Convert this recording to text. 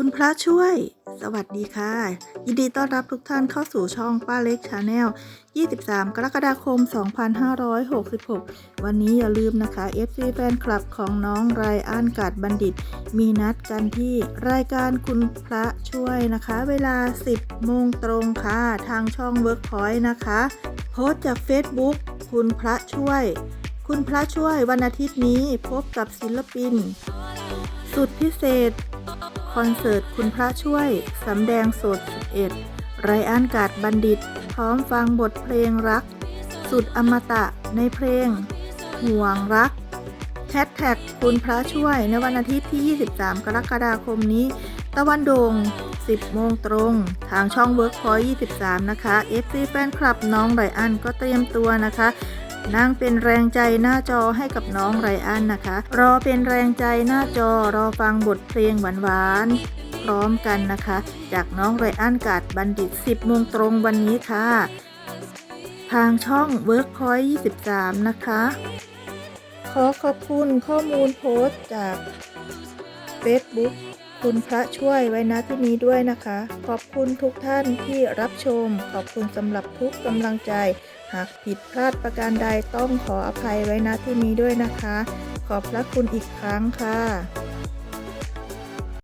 คุณพระช่วย สวัสดีค่ะ ยินดีต้อนรับทุกท่านเข้าสู่ช่องป้าเล็กชาแนล 23 กรกฎาคม 2566 วันนี้อย่าลืมนะคะ FC แฟนคลับของน้องไรอันกาดบัณฑิต มีนัดกันที่รายการคุณพระช่วยนะคะ เวลา 10 โมงตรงค่ะ ทางช่อง Workpoint นะคะ โพสจาก Facebook คุณพระช่วย คุณพระช่วยวันอาทิตย์นี้พบกับศิลปิน สุดพิเศษ อนเสิร์ตคุณพระช่วย สำแดงสด 11 ไรอันกาดบัณฑิต พร้อมฟังบทเพลงรัก สุดอมตะในเพลง ห่วงรักแฮชแท็กคุณพระช่วย ในวันอาทิตย์ที่ 23 กรกฎาคมนี้ ตะวันโดง 10 โมงตรง ทางช่อง Workpoint 23 นะคะ FC แฟนคลับน้องไรอันก็เตรียมตัวนะคะ นั่งเป็นแรงใจหน้าจอให้กับน้องไรอันนะคะ รอเป็นแรงใจหน้าจอรอฟังบทเพลงหวานๆพร้อมกันนะคะ จากน้องไรอันกาดบัณฑิต 10โมงตรงวันนี้ค่ะ ทางช่อง Workpoint 23 นะคะ ขอขอบคุณข้อมูลโพสต์จาก Facebook คุณพระช่วยไว้นะที่นี้ด้วยนะคะ ขอบคุณทุกท่านที่รับชม ขอบคุณสำหรับทุกกำลังใจ หากผิดพลาดประการใดต้องขออภัยไว้นะที่นี้ด้วยนะคะ ขอบพระคุณอีกครั้งค่ะ